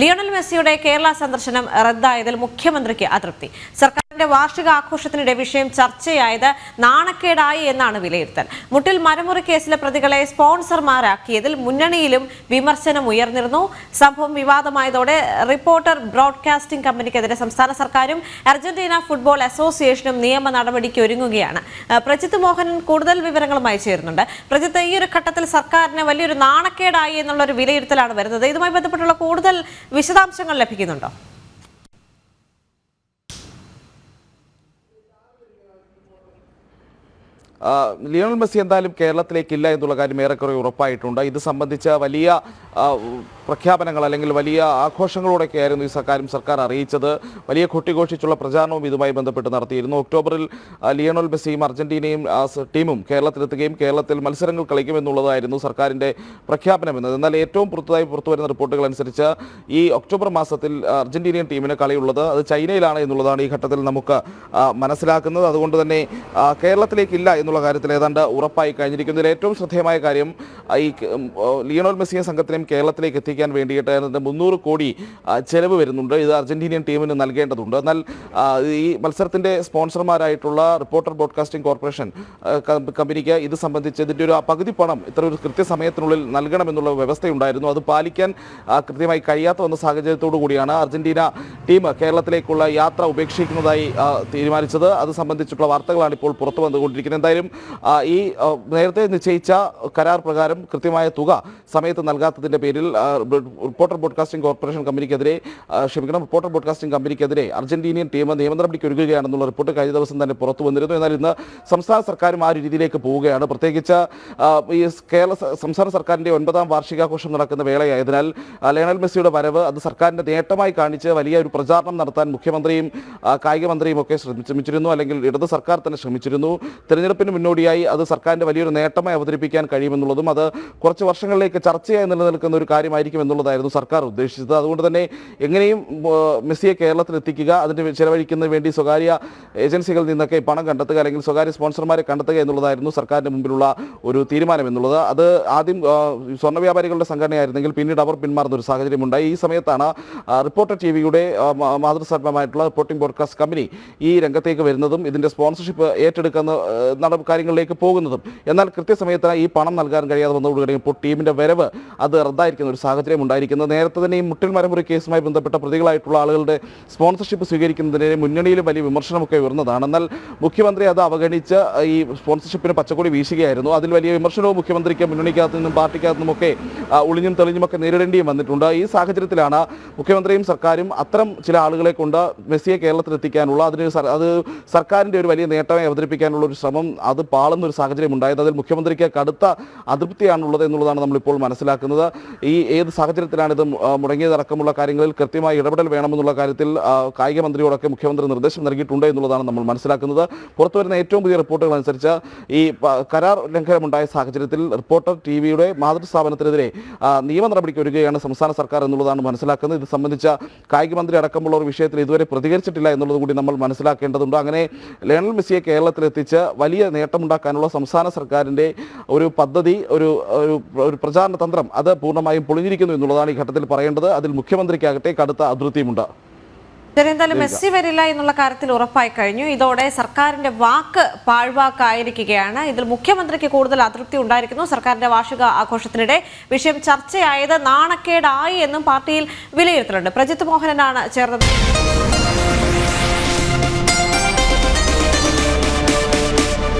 Lionel മെസ്സിയുടെ കേരള സന്ദർശനം റദ്ദായതിൽ മുഖ്യമന്ത്രിക്ക് അതൃപ്തി. സർക്കാരിന്റെ വാർഷിക ആഘോഷത്തിനിടെ വിഷയം ചർച്ചയായത് നാണക്കേടായി എന്നാണ് വിലയിരുത്തൽ. മുട്ടിൽ മരമുറി കേസിലെ പ്രതികളെ സ്പോൺസർമാരാക്കിയതിൽ മുന്നണിയിലും വിമർശനം ഉയർന്നിരുന്നു. സംഭവം വിവാദമായതോടെ റിപ്പോർട്ടർ ബ്രോഡ്കാസ്റ്റിംഗ് കമ്പനിക്കെതിരെ സംസ്ഥാന സർക്കാരും അർജന്റീന ഫുട്ബോൾ അസോസിയേഷനും നിയമ നടപടിക്ക് ഒരുങ്ങുകയാണ്. പ്രജിത്ത് മോഹൻ കൂടുതൽ വിവരങ്ങളുമായി ചേരുന്നുണ്ട്. പ്രജിത്ത് ഈ ഒരു ഘട്ടത്തിൽ സർക്കാരിന് വലിയൊരു നാണക്കേടായി എന്നുള്ള ഒരു വിലയിരുത്തലാണ് വരുന്നത്. ഇതുമായി ബന്ധപ്പെട്ടുള്ള കൂടുതൽ വിശദാംശങ്ങൾ ലഭിക്കുന്നുണ്ടോ? ലിയോണൽ മെസ്സി എന്തായാലും കേരളത്തിലേക്കില്ല എന്നുള്ള കാര്യം ഏറെക്കുറെ ഉറപ്പായിട്ടുണ്ട്. ഇത് സംബന്ധിച്ച വലിയ പ്രഖ്യാപനങ്ങൾ അല്ലെങ്കിൽ വലിയ ആഘോഷങ്ങളോടൊക്കെ ആയിരുന്നു ഈ സർക്കാരും സർക്കാർ അറിയിച്ചത്. വലിയ കൊട്ടിഘോഷിച്ചുള്ള പ്രചാരണവും ഇതുമായി ബന്ധപ്പെട്ട് നടത്തിയിരുന്നു. ഒക്ടോബറിൽ ലിയണോൽ മെസ്സിയും അർജന്റീനയും ടീമും കേരളത്തിലെത്തുകയും കേരളത്തിൽ മത്സരങ്ങൾ കളിക്കുമെന്നുള്ളതായിരുന്നു സർക്കാരിന്റെ പ്രഖ്യാപനം എന്നത്. എന്നാൽ ഏറ്റവും പുറത്തതായി പുറത്തു വരുന്ന റിപ്പോർട്ടുകൾ അനുസരിച്ച് ഈ ഒക്ടോബർ മാസത്തിൽ അർജന്റീനിയൻ ടീമിന് കളിയുള്ളത് അത് ചൈനയിലാണ് എന്നുള്ളതാണ് ഈ ഘട്ടത്തിൽ നമുക്ക് മനസ്സിലാക്കുന്നത്. അതുകൊണ്ട് തന്നെ കേരളത്തിലേക്കില്ല എന്നുള്ള കാര്യത്തിൽ ഏതാണ്ട് ഉറപ്പായി കഴിഞ്ഞിരിക്കുന്നതിൽ ഏറ്റവും ശ്രദ്ധേയമായ കാര്യം ഈ ലിയണോൽ മെസ്സിയും സംഘത്തിനെയും കേരളത്തിലേക്ക് എത്തിക്കാൻ വേണ്ടിയിട്ട് മുന്നൂറ് കോടി ചെലവ് വരുന്നുണ്ട്. ഇത് അർജന്റീനിയൻ ടീമിന് നൽകേണ്ടതുണ്ട്. എന്നാൽ ഈ മത്സരത്തിന്റെ സ്പോൺസർമാരായിട്ടുള്ള റിപ്പോർട്ടർ ബ്രോഡ്കാസ്റ്റിംഗ് കോർപ്പറേഷൻ കമ്പനിക്ക് ഇത് സംബന്ധിച്ച് ഇതിന്റെ ഒരു പകുതി പണം ഇത്ര ഒരു കൃത്യസമയത്തിനുള്ളിൽ നൽകണമെന്നുള്ള വ്യവസ്ഥയുണ്ടായിരുന്നു. അത് പാലിക്കാൻ കൃത്യമായി കഴിയാത്ത വന്ന സാഹചര്യത്തോടു കൂടിയാണ് അർജന്റീന ടീം കേരളത്തിലേക്കുള്ള യാത്ര ഉപേക്ഷിക്കുന്നതായി തീരുമാനിച്ചത്. അത് സംബന്ധിച്ചിട്ടുള്ള വാർത്തകളാണ് ഇപ്പോൾ പുറത്തു വന്നുകൊണ്ടിരിക്കുന്നത്. എന്തായാലും ഈ നേരത്തെ നിശ്ചയിച്ച കരാർ പ്രകാരം കൃത്യമായ തുക സമയത്ത് നൽകാത്തതിന്റെ പേരിൽ റിപ്പോർട്ടർ ബ്രോഡ്കാസ്റ്റിംഗ് കോർപ്പറേഷൻ കമ്പനിക്കെതിരെ ക്ഷമിക്കണം റിപ്പോർട്ടർ ബ്രോഡ്കാസ്റ്റിംഗ് കമ്പനിക്കെതിരെ അർജന്റീനിയൻ ടീം നിയമ നടപടിക്ക് ഒരുങ്ങുകയാണെന്നുള്ള റിപ്പോർട്ട് കഴിഞ്ഞ ദിവസം തന്നെ പുറത്തു വന്നിരുന്നു. എന്നാൽ ഇന്ന് സംസ്ഥാന സർക്കാരും ആ രീതിയിലേക്ക് പോവുകയാണ്. പ്രത്യേകിച്ച് ഈ കേരള സംസ്ഥാന സർക്കാരിന്റെ ഒൻപതാം വാർഷികാഘോഷം നടക്കുന്ന വേളയായതിനാൽ ലയണൽ മെസ്സിയുടെ വരവ് അത് സർക്കാരിന്റെ നേട്ടമായി കാണിച്ച് വലിയ ഒരു പ്രചാരണം നടത്താൻ മുഖ്യമന്ത്രിയും കായിക മന്ത്രിയും ഒക്കെ ശ്രമിച്ചിരുന്നു. അല്ലെങ്കിൽ ഇടത് സർക്കാർ തന്നെ ശ്രമിച്ചിരുന്നു. തെരഞ്ഞെടുപ്പിന് മുന്നോടിയായി അത് സർക്കാരിന്റെ വലിയൊരു നേട്ടമായി അവതരിപ്പിക്കാൻ കഴിയുമെന്നുള്ളതും അത് കുറച്ച് വർഷങ്ങളിലേക്ക് ചർച്ചയായി നിലനിൽക്കുന്ന ഒരു കാര്യമായിരിക്കും എന്നുള്ളതായിരുന്നു സർക്കാർ ഉദ്ദേശിച്ചത്. അതുകൊണ്ട് തന്നെ എങ്ങനെയും മെസ്സിയെ കേരളത്തിൽ എത്തിക്കുക അതിന് ചെലവഴിക്കുന്നതിന് വേണ്ടി സ്വകാര്യ ഏജൻസികളിൽ നിന്നൊക്കെ പണം കണ്ടെത്തുക അല്ലെങ്കിൽ സ്വകാര്യ സ്പോൺസർമാരെ കണ്ടെത്തുക എന്നുള്ളതായിരുന്നു സർക്കാരിന്റെ മുമ്പിലുള്ള ഒരു തീരുമാനം എന്നുള്ളത്. അത് ആദ്യം സ്വർണ വ്യാപാരികളുടെ സംഘടനയായിരുന്നെങ്കിൽ പിന്നീട് അവർ പിന്മാറുന്ന ഒരു സാഹചര്യമുണ്ടായി ഈ സമയത്താണ് റിപ്പോർട്ടർ ടി വിയുടെ മാതൃസ്ഥാപനമായിട്ടുള്ള റിപ്പോർട്ടിംഗ് ബ്രോഡ്കാസ്റ്റ് കമ്പനി ഈ രംഗത്തേക്ക് വരുന്നതും ഇതിന്റെ സ്പോൺസർഷിപ്പ് ഏറ്റെടുക്കുന്ന നട കാര്യങ്ങളിലേക്ക് പോകുന്നതും. എന്നാൽ കൃത്യസമയത്ത് ഈ പണം നൽകാൻ കഴിയാതെ വന്നതോടുകൂടി ഇപ്പോൾ ടീമിന്റെ വരവ് അത് റദ്ദായിരിക്കുന്ന ഒരു സാഹചര്യം ഉണ്ടായിരിക്കുന്നത്. നേരത്തെ തന്നെ ഈ മുട്ടിൽ മരമുറി കേസുമായി ബന്ധപ്പെട്ട പ്രതികളായിട്ടുള്ള ആളുകളുടെ സ്പോൺസർഷിപ്പ് സ്വീകരിക്കുന്നതിനെ മുന്നണിയിൽ വലിയ വിമർശനമൊക്കെ ഉയർന്നതാണ്. എന്നാൽ മുഖ്യമന്ത്രി അത് അവഗണിച്ച് ഈ സ്പോൺസർഷിപ്പിന് പച്ചക്കൊടി വീശുകയായിരുന്നു. അതിൽ വലിയ വിമർശനവും മുഖ്യമന്ത്രിക്ക് മുന്നണിക്കകത്തു നിന്നും പാർട്ടിക്കകത്തു നിന്നുമൊക്കെ ഒളിഞ്ഞും തെളിഞ്ഞുമൊക്കെ നേരിടേണ്ടിയും വന്നിട്ടുണ്ട്. ഈ സാഹചര്യത്തിലാണ് മുഖ്യമന്ത്രിയും സർക്കാരും അത്തരം ചില ആളുകളെ കൊണ്ട് മെസ്സിയെ കേരളത്തിലെത്തിക്കാനുള്ള അതിന് അത് സർക്കാരിന്റെ ഒരു വലിയ നേട്ടമായി അവതരിപ്പിക്കാനുള്ള ഒരു ശ്രമം അത് പാളുന്ന ഒരു സാഹചര്യം ഉണ്ടായത്. അതിൽ മുഖ്യമന്ത്രിക്ക് കടുത്ത അതൃപ്തിയാണുള്ളത് എന്നുള്ളതാണ് നമ്മളിപ്പോൾ മനസ്സിലാക്കുന്നത്. ഈ ഏത് സാഹചര്യത്തിലാണ് ഇത് മുടങ്ങിയതടക്കമുള്ള കാര്യങ്ങളിൽ കൃത്യമായി ഇടപെടൽ വേണമെന്നുള്ള കാര്യത്തിൽ കായിക മന്ത്രിയോടൊക്കെ മുഖ്യമന്ത്രി നിർദ്ദേശം നൽകിയിട്ടുണ്ട് എന്നുള്ളതാണ് നമ്മൾ മനസ്സിലാക്കുന്നത്. പുറത്തു വരുന്ന ഏറ്റവും പുതിയ റിപ്പോർട്ടുകൾ അനുസരിച്ച് ഈ കരാർ ലംഘനമുണ്ടായ സാഹചര്യത്തിൽ റിപ്പോർട്ടർ ടി വിയുടെ മാതൃസ്ഥാപനത്തിനെതിരെ നിയമ നടപടിക്ക് വരികയാണ് സംസ്ഥാന സർക്കാർ എന്നുള്ളതാണ് മനസ്സിലാക്കുന്നത്. ഇത് സംബന്ധിച്ച കായിക മന്ത്രി അടക്കമുള്ള ഒരു വിഷയത്തിൽ ഇതുവരെ പ്രതികരിച്ചിട്ടില്ല എന്നുള്ളത് കൂടി നമ്മൾ മനസ്സിലാക്കേണ്ടതുണ്ട്. അങ്ങനെ ലയണൽ മെസ്സിയെ കേരളത്തിലെത്തിച്ച് വലിയ നേട്ടമുണ്ടാക്കാനുള്ള സംസ്ഥാന സർക്കാരിന്റെ ഒരു പദ്ധതി ഒരു ഒരു ഒരു പ്രചാരണ തന്ത്രം അത് പൂർണമായും പൊളിഞ്ഞിരിക്കുന്നു. എന്നുള്ളതാണ് ഈ ഘട്ടത്തിൽ പറയേണ്ടത്. അതിൽ മുഖ്യമന്ത്രിക്കാകട്ടെ കടുത്ത അതൃപ്തിയുമുണ്ട്. എന്തായാലും മെസ്സി വരില്ല എന്നുള്ള കാര്യത്തിൽ ഉറപ്പായി കഴിഞ്ഞു. ഇതോടെ സർക്കാരിന്റെ വാക്ക് പാഴ്വാക്കായിരിക്കുകയാണ്. ഇതിൽ മുഖ്യമന്ത്രിക്ക് കൂടുതൽ അതൃപ്തി ഉണ്ടായിരിക്കുന്നു. സർക്കാരിന്റെ വാർഷിക ആഘോഷത്തിനിടെ വിഷയം ചർച്ചയായത് നാണക്കേടായി എന്നും പാർട്ടിയിൽ വിലയിരുത്തലുണ്ട്. പ്രജിത് മോഹനനാണ് ചേർന്നത്.